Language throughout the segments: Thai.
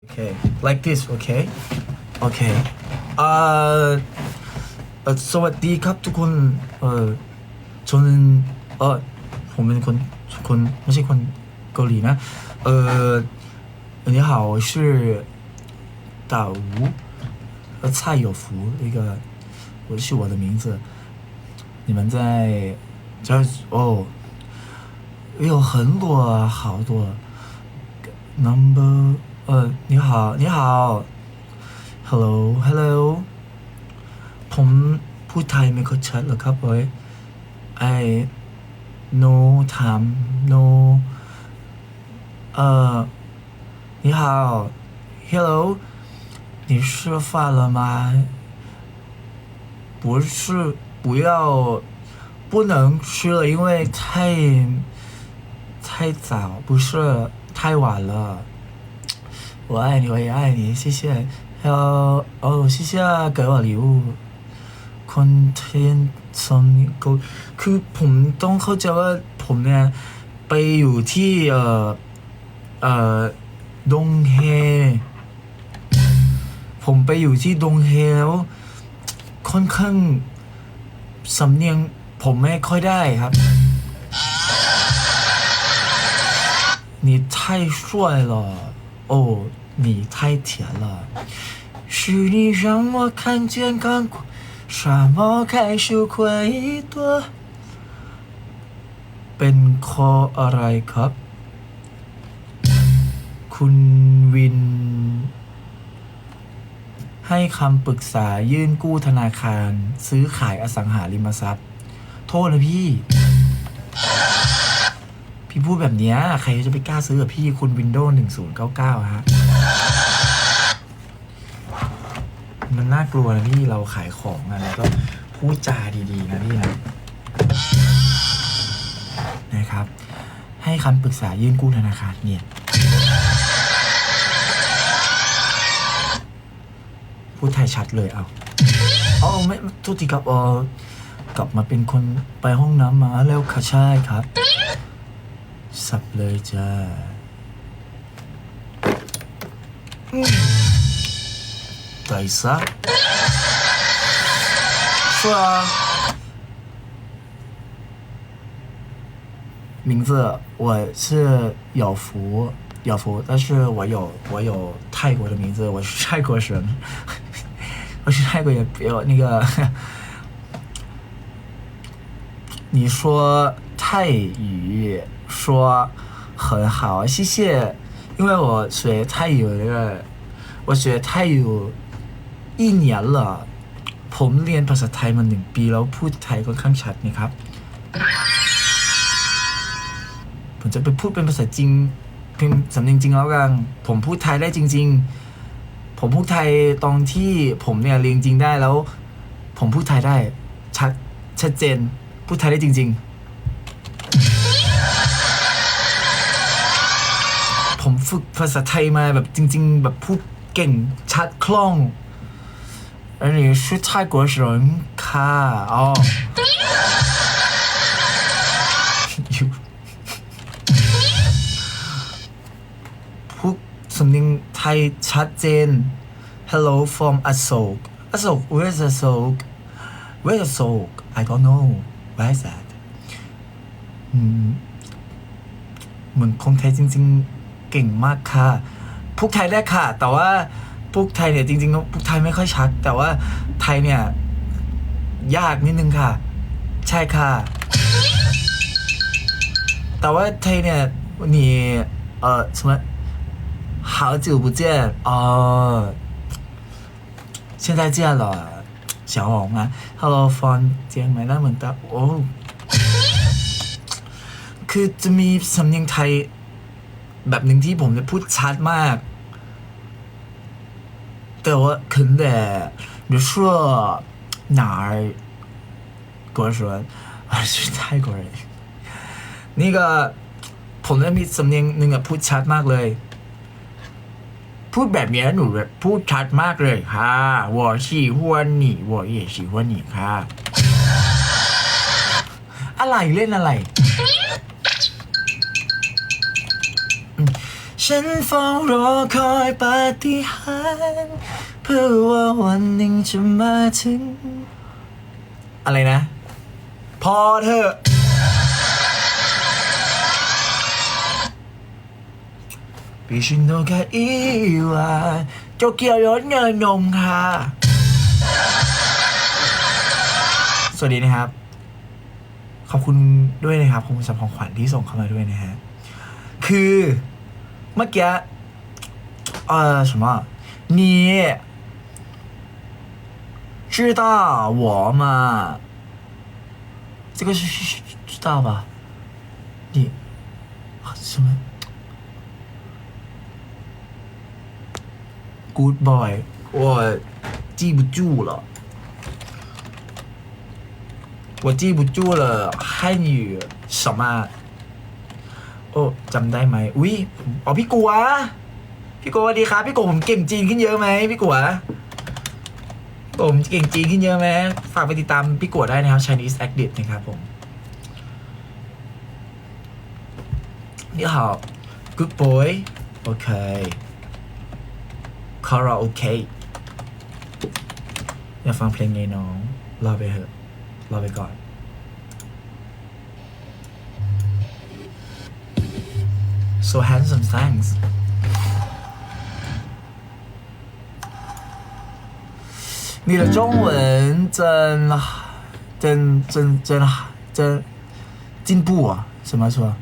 Okay, like this, okay? Okay. เอ่อเอ่อสวัสดีครับทุกคน เอ่อ저는เออผมเป็นคนคนไม่ใช่คนเกาหลีนะ เอ่อ你好我是岛吴呃蔡有福那个我是我的名字你们在这哦有很多好多 number 呃你好你好 hello hello ผมพูดไทยไม่ค่อยชัดหรอกครับเว้ย I no time no 呃你好 hello 你吃饭了吗不是不要不能吃了因为太太早不是太晚了 我爱你，我也爱你，谢谢。还有哦，谢谢给我礼物。คนเทนซอนก็คือผมต้องเข้าใจว่าผมเนี่ยไปอยู่ที่เอ่อเอ่อดงเฮ ผมไปอยู่ที่ดงเฮแล้วค่อนข้างสำเนียงผมไม่ค่อยได้ครับ 你太帅了，哦， 你太甜了，是你让我看见干枯沙漠开始回多。เป็นข้ออะไรครับ คุณวิน ให้คำปรึกษายื่นกู้ธนาคาร ซื้อขายอสังหาริมทรัพย์ โทษนะพี่ พี่พูดแบบเนี้ยใครจะไปกล้าซื้อกับพี่คุณ Windows 1099 ฮะ มันน่ากลัวนะพี่เราขายของอะแล้วก็พูดจาดีๆนะพี่นะนะครับ ให้คำปรึกษายื่นกู้ธนาคารเนี่ยพูดไทยชัดเลยเอาอ๋อไม่ทุกทีครับเออกลับมาเป็นคนไปห้องน้ำมาแล้วค่ะใช่ครับ สับเลยจ้า 啥意思啊？是啊。名字我是有福，有福，但是我有我有泰国的名字，我是泰国人，我是泰国人，给我那个。你说泰语说很好，谢谢，因为我学泰语那个，我学泰语。一年了，ผมเรียนภาษาไทยมาหนึ่งปีแล้วพูดไทยค่อนข้างชัดนะครับ ผมจะไปพูดเป็นภาษาจริงเป็นสำเนียงจริงแล้วกัน ผมพูดไทยได้จริง ๆ ผมพูดไทยตอนที่ผมเนี่ยเรียนจริงได้แล้ว ผมพูดไทยได้ ชัดชัดเจน พูดไทยได้จริง ๆ ผมฝึกภาษาไทยมาแบบจริง ๆ แบบพูดเก่งชัดคล่อง 而你是泰国人ค่ะอ๋อ อยู่พูดสำเนียงไทยชัดเจน Hello from Asok Asok where's Asok Where's Asok I don't know where is that อืมเหมือนคนไทยจริง ๆ เก่งมากค่ะพูดไทยได้ค่ะ แต่ว่า พูดไทยเนี่ยจริงๆพูดไทยไม่ค่อยชัด แต่ว่าไทยเนี่ย ยากนิดนึงค่ะ ใช่ค่ะ แต่ว่าไทยเนี่ย你呃什么好久不见哦现在见了小红啊，Hello ฟอนเจียงใหม่น่าเหมือนตาโอ้คือจะมีสำเนียงไทย แบบหนึ่งที่ผมจะพูดชัดมาก แต่ว่า可能得你说哪儿国人还是泰国人นี่ก็ผมจะมีสำเนียงหนึ่งอะพูดชัดมากเลย พูดแบบเนี้ยหนูแบบพูดชัดมากเลยค่ะ我喜欢你我也喜欢你ค่ะ อะไรเล่นอะไร ฉันเฝ้ารอคอยปาฏิหาริย์เพื่อว่าวันหนึ่งจะมาถึง อะไรนะ พอเถอะ บิชินโนกาอิวาโจเกียวยรถเงินนมค่ะ สวัสดีนะครับ ขอบคุณด้วยนะครับ ขอบคุณสำหรับของขวัญที่ส่งเข้ามาด้วยนะฮะ คือ 没给，呃，什么？你知道我吗？这个是知道吧？你什么？Good boy，我记不住了。我记不住了，汉语什么？ โอ้จำได้ไหมอุ้ยอ๋อพี่กัว พี่กัวสวัสดีครับพี่กัวผมเก่งจีนขึ้นเยอะไหมพี่กัวผมเก่งจีนขึ้นเยอะไหมฝากไปติดตามพี่กัวได้นะครับ Chinese Active นะครับผมนี่好 Good boy โอเค คาราโอเกะอยากฟังเพลงไงน้อง รอไปเถอะ รอไปก่อน so handsome thanks 你的中文真真真真真进步啊！怎么说？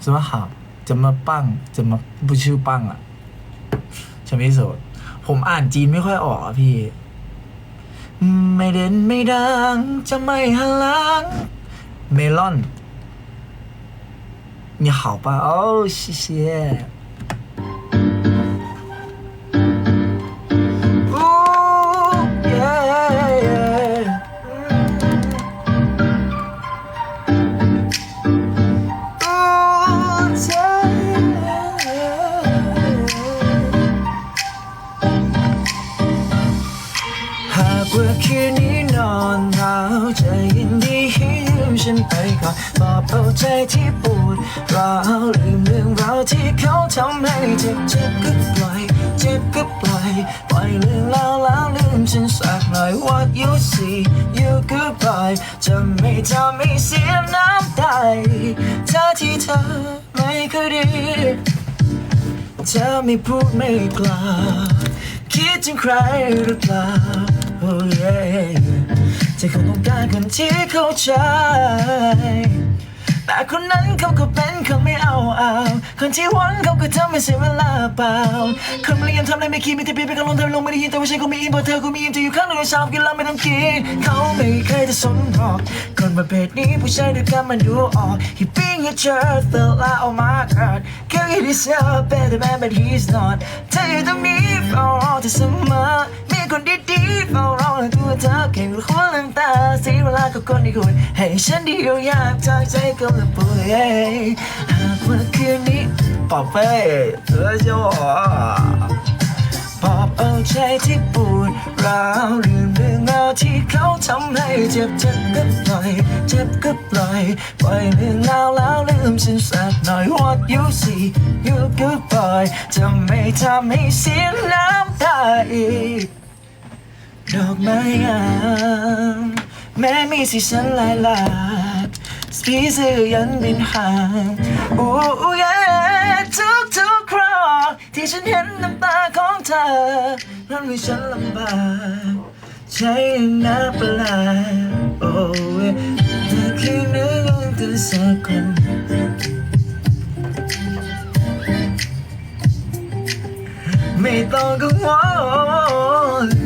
怎么好？怎么棒？怎么不ชื่อปังอ่ะใช่ไหมโสดผมอ่านจีนไม่ค่อยออกอ่ะพี่ ไม่เด่นไม่ดัง จะไม่หันหลัง เมลอน 你好吧？哦，谢谢。 เสียน้ำตาเธอที่เธอไม่เคยดีเธอไม่พูดไม่กล่าวคิดถึงใครหรือเปล่าโอ้ยเธอคงต้องการคนที่เข้าใจ แต่คนนั้นเขาก็เป็นคนไม่เอาเอาคนที่หวังเขาก็ทำให้เสียเวลาเปล่าคนไม่ยังทำอะไรไม่คิดมีแต่เพียงไปกับลมทำลงไม่ได้ยินแต่ว่าฉันก็มีอินพราะเธอก็มีอินจะอยู่ข้างหนึ่งชอบกินแล้วไม่ต้องกินเขาไม่เคยจะสนหรอกคนประเภทนี้ผู้ชายด้วยกันมันดูออก He being a jerk feel like oh my god Can you deserve better man but he's not เธออยู่ตรงนี้เฝ้ารอเธอเสมอมีคนดีๆเฝ้ารอในตัวเธอแค่รู้คนลืมตาเสียเวลา กับคนที่คุณให้ฉันดียวยากจากใจก็เลยป่วยหากว่าคืนนี้宝贝เธอจะบอกปอบเอาใจที่ปวดร้าวลืมเรื่องราวที่เขาทำให้เจ็บเจ็บก็ปล่อยเจ็บก็ปล่อยปล่อยเรื่องราวแล้วลืมฉันสักหน่อย What you see you goodbye จะไม่ทำให้เสียน้ำตาอีกดอกไม้งาม แม้มีสีสันหลายหลากสีเสื้อยันบินห่างโอ้ยทุกทุกคราวที่ฉันเห็นน้ำตาของเธอนั้นมีฉันลำบากใจน่าประหลาดโอ้ยเธอคือเนื้อตัวสักคนไม่ต้องกังวล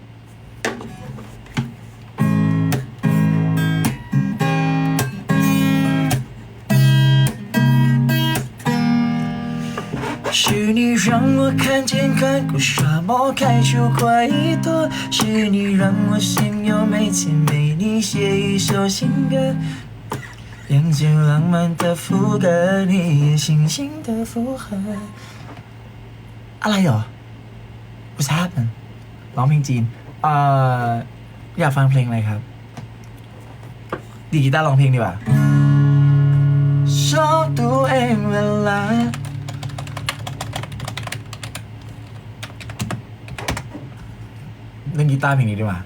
是你让我看见看过沙漠，开出花一朵。是你让我心有每天为你写一首新歌，眼睛浪漫的副歌，你星星的附和。อะไรเหรอ What's happen ร้องเพลงจีนเอ่ออยากฟังเพลงอะไรครับ ดีดกีตาร์ร้องเพลงดีกว่า ชอบตัวเองเวลา เล่นกีตาร์เพลงนี้ดีกว่า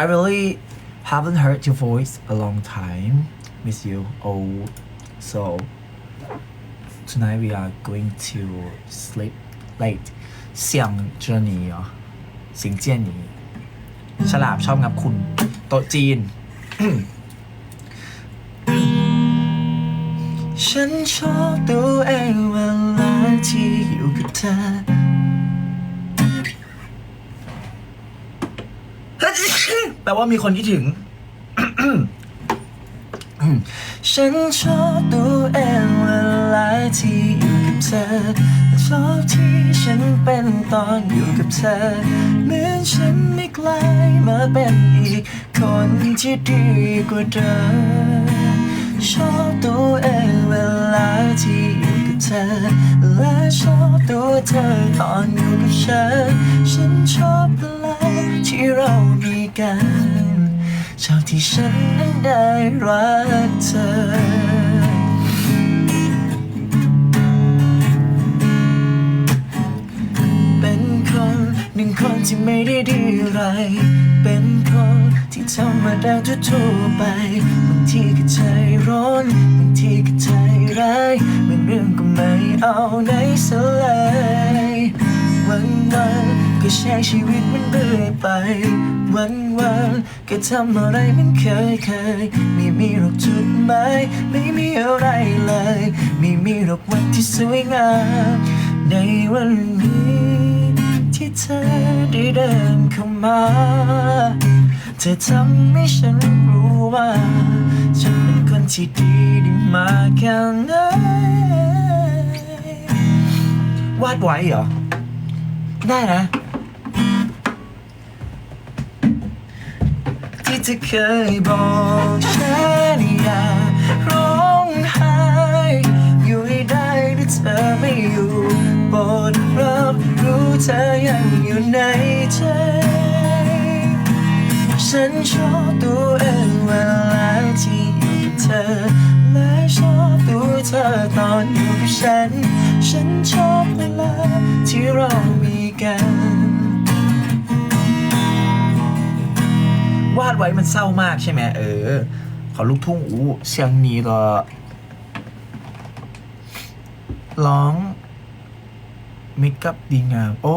I really haven't heard your voice a long time miss you oh so tonight we are going to sleep late เสียงเจอหนีเหรอเสียงเจียนหนีฉลาบชอบงับคุณโต๊ะจีน ฉันชอบตัวเองเวลาที่อยู่กับเธอ แปลว่ามีคนคิดถึง ฉันชอบตัวเองเวลาที่อยู่กับเธอชอบที่ฉันเป็นตอนอยู่กับเธอ เหมือนฉันไม่กลายมาเป็นอีกคนที่ดีกว่าเดิมชอบตัวเองเวลาที่อยู่กับเธอ และชอบตัวเธอตอนอยู่กับฉัน ฉันชอบเวลาที่เรามี กันชอบที่ฉันนั้นได้รักเธอเป็นคนหนึ่งคนที่ไม่ได้ดีอะไร เป็นคนที่ธรรมดาทั่วไป บางทีก็ใจร้อน บางทีก็ใจร้ายบางเรื่องก็ไม่เอาไหนสลายวันวัน ก็ใช้ชีวิตมันเรื่อยไป วันวันก็ทำอะไรมันเคยเคยไม่มีหรอกจุดหมายไม่มีอะไรเลย ไม่มีหรอกวันที่สวยงามในวันนี้ที่เธอได้เดินเข้ามา เธอทำให้ฉันรู้ว่า ฉันเป็นคนที่ดีได้มากแค่ไหนวาดไว้เหรอ ได้นะ เธอเคยบอกฉันอย่าร้องไห้อยู่ให้ได้ที่เธอไม่อยู่โปรดรับรู้เธอยังอยู่ในใจ ฉันชอบตัวเองเวลาที่อยู่กับเธอ และชอบตัวเธอตอนอยู่กับฉัน ฉันชอบเวลาที่เรามีกัน วาดไว้มันเศร้ามากใช่ไหมเออ ขอลูกทุ่งอู้เสียงนี้เหรอร้องมิกับดีงาม โอ้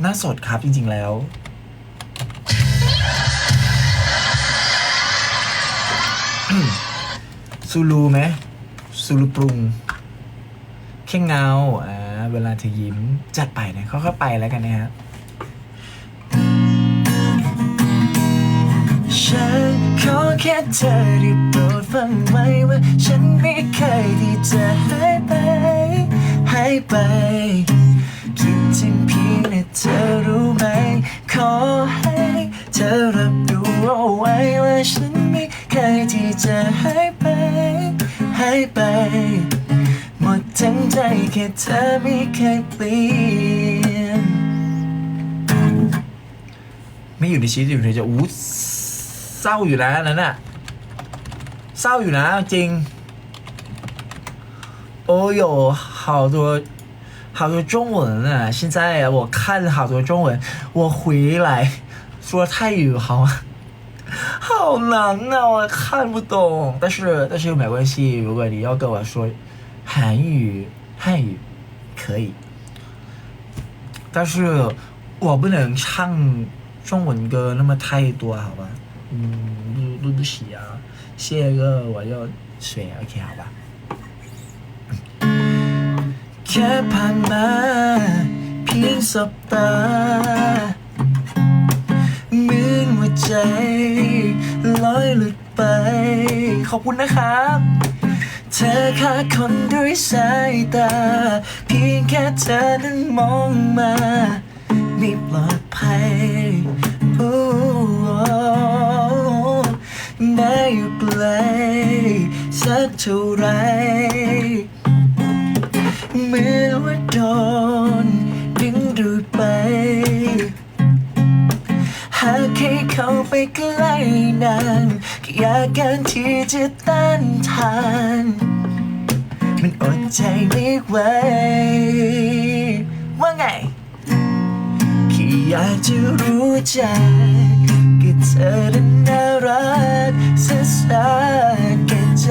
หน่าสดครับจริง ๆ แล้ว ซูลูไหมซูลูปรุงแค่เงา อ่า เวลาเธอยิ้ม จัดไปนะเขาเข้าไปแล้วกันนะฮะ ฉัน ขอแค่เธอได้โปรดฟังไว้ว่า ฉันไม่เคยที่จะหายไป หายไป คิดถึงเพียงแต่เธอรู้ไหม ขอให้เธอรับรู้เอาไว้ว่าฉันไม่เคยที่จะหายไป หายไป หมดทั้งใจแค่เธอไม่เคยเปลี่ยนไม่อยู่ในชีวิตอยู่ในใจอู้ เศร้าอยู่นะอันนั้นน่ะ เศร้าอยู่นะจริง 哦哟，好多好多中文啊！现在我看了好多中文，我回来说泰语好吗？好难啊，我看不懂。但是但是又没关系，如果你要跟我说韩语、汉语可以，但是我不能唱中文歌那么太多，好吧？ 嗯，录录不起啊。下一个我要学，OK，好吧？แค่ผ่านมาเพียงสบตาเหมือนหัวใจลอยหลุดไป ขอบคุณนะครับ เธอฆ่าคนด้วยสายตา เพียงแค่เธอนั้นมองมาไม่ปลอดภัย อ้แม้อยู่ไกลสักเท่าไรเมือนว่าโดนดึงดูดไป หากให้เขาไปใกล้นานก็อยากการที่จะต้านทาน มันอดใจไม่ไหวว่าไงแค่อยากจะรู้ใจก็เธอนั้นน่ารัก สะสาแก่ใจ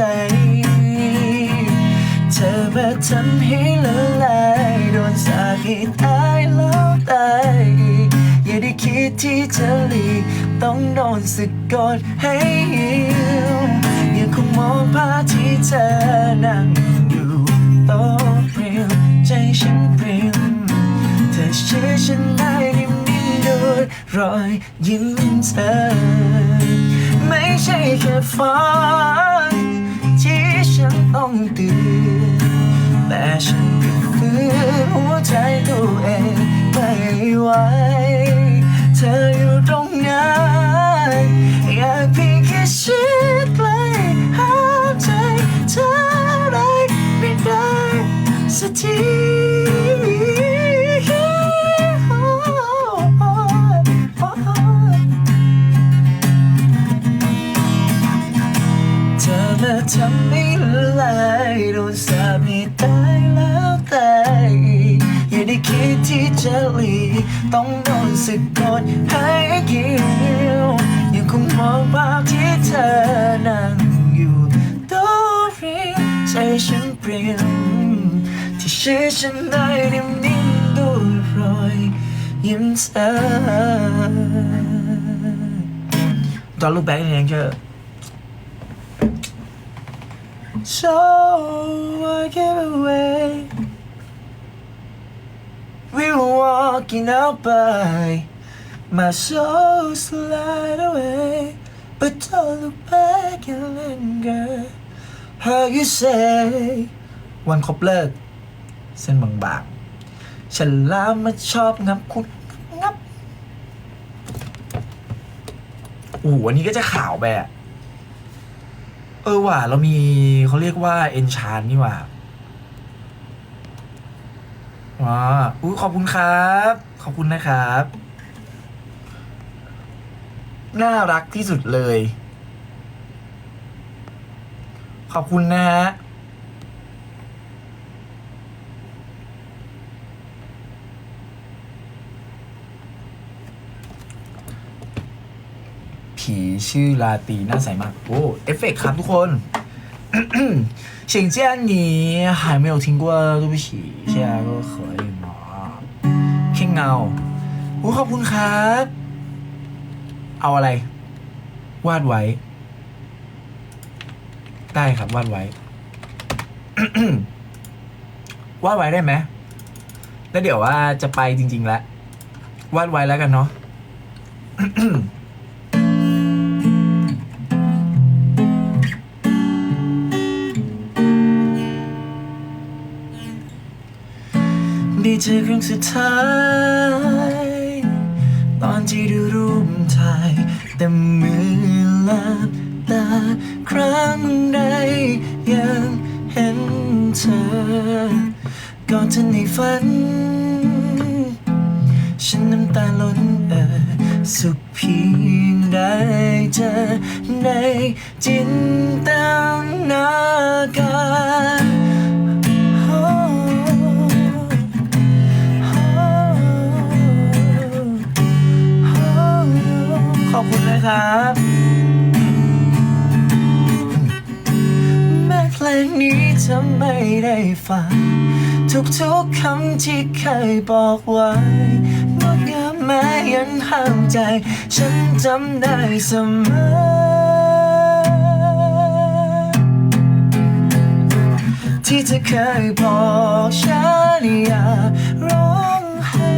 เธอมาทำให้ละลายโดนสาให้ตายแล้วตายอย่าได้คิดที่จะหลีกต้องโดนสะกดให้หิวยังคงมองภาพที่เธอนั่งอยู่โต๊ะเปลี่ยวใจฉันเปลี่ยวเธอเชื่อฉันได้นิ่มๆด้วยรอยยิ้มเธอ แค่ฝันที่ฉันต้องตื่นแต่ฉันฝืนหัวใจตัวเองไม่ไหวเธอ ทำให้ละลายโดนสาบให้ตายแล้วตายอย่าได้คิดที่จะหลีต้องโดนสะกดให้เกี่ยวยังคงมองภาพที่เธอนั่งอยู่ต๊ะเรียใจฉันเปลี่ยนที่ชื่อฉันได้นิ่มๆด้วยรอยยิ้มเธอ Don't look back in anger So I gave away. We were walking out by. My soul slide away. But don't look back and linger. How you say วันครบเลิก เส้นบางๆ ฉันลามมาชอบงับคุณงับโอ้โหอันนี้ก็จะขาวไปอะ เออว่ะเรามีเขาเรียกว่าเอนชานนี่ว่ะว้าอุ้ยขอบคุณครับ ขอบคุณนะครับ น่ารักที่สุดเลย ขอบคุณนะฮะ ผีชื่อลาตีน่าใสมาก โอ้เอฟเฟกต์ครับทุกคน 请见你还没有听过对不起现在ก็可以吗เข่งเงาโอ้ขอบคุณครับ เอาอะไร วาดไว้ ได้ครับวาดไว้ วาดไว้ได้ไหมแล้วเดี๋ยวว่าจะไปจริง ๆ แล้ว วาดไว้แล้วกันเนาะ เธอครั้งสุดท้าย ตอนที่ดูรูปถ่ายแต่มือลาบตาครั้งใดยังเห็นเธอ ก่อนเธอในฝัน ฉันน้ำตาล้นเอ่อสุขเพียงได้เจอในจินตนาการ คุณนะครับ แม้เพลงนี้จะไม่ได้ฟัง ทุกๆคำที่เคยบอกไว้งดงามแม้ยังห้ามใจ ฉันจำได้เสมอที่เธอเคยบอกฉันอย่าร้องไห้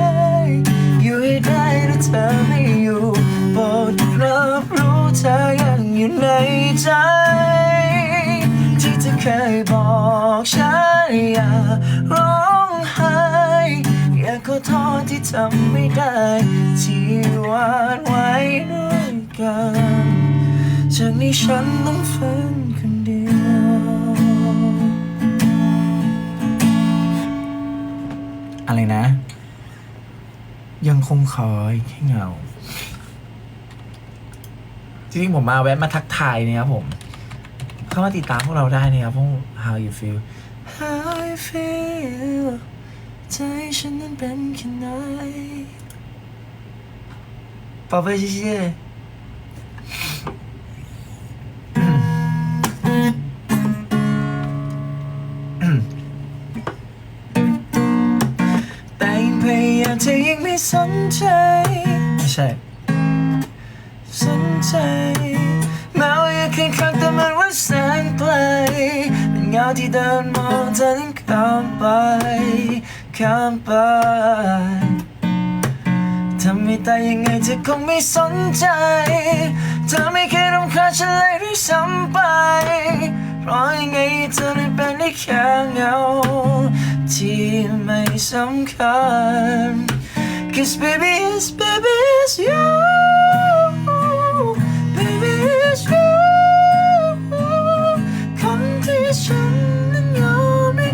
อยู่ให้ได้ถ้าเธอไม่อยู่ ดรับรู้เธอยังอยู่ในใจ ที่เธอเคยบอกฉันอย่าร้องไห้อยากขอโทษที่ทำไม่ได้ ที่วาดไว้ด้วยกันจากนี้ฉันต้องฝันคนเดียวอะไรนะ ยังคงคอยแค่เงา จริงๆผมมาแวะมาทักทายนะครับผม เข้ามาติดตามพวกเราได้นะครับพวก how you feel how you feel ใจฉันนั้นเป็นแค่ไหน宝贝谢谢แต่ยังพยายามเธอยังไม่สนใจ ไม่ใช่ สน ใจ แม้ว่ายังคืนข้างแต่มันว่าแสนไกลเป็นเงาที่เดินมองเธอนั้นข้ามไปข้ามไปทำไม่ได้ยังไงเธอคงไม่สนใจ เธอไม่เคยรำคาญฉันเลยด้วยซ้ำไป เพราะยังไงเธอได้เป็นได้แค่เงา ที่ไม่สำคัญ Cause baby it's baby it's you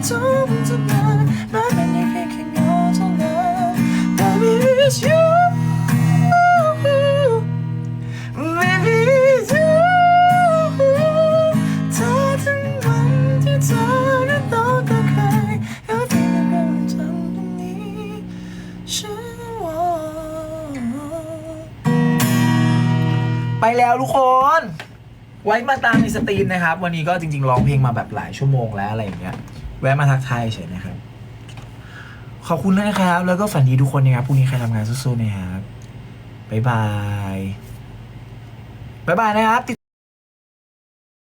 ไม่ทนจะนานแม้เป็นได้เพียงแค่เงาเท่านั้น baby it's you baby it's you เธอทั้งวันที่เธอนั้นต้องกใครแล้วที่ไม่เป็นจำตรงนี้ฉันว่าไปแล้วทุกคน ไว้มาตามในสตรีมนะครับ วันนี้ก็จริงๆร้องเพลงมาแบบหลายชั่วโมงแล้วอะไรอย่างเงี้ย แวะมาทักทายเฉยนะครับ ขอบคุณนะครับ แล้วก็ฝันดีทุกคนนะครับพรุ่งนี้ใครทำงานสู้ๆนะครับบ๊ายบายบ๊ายบายนะครับ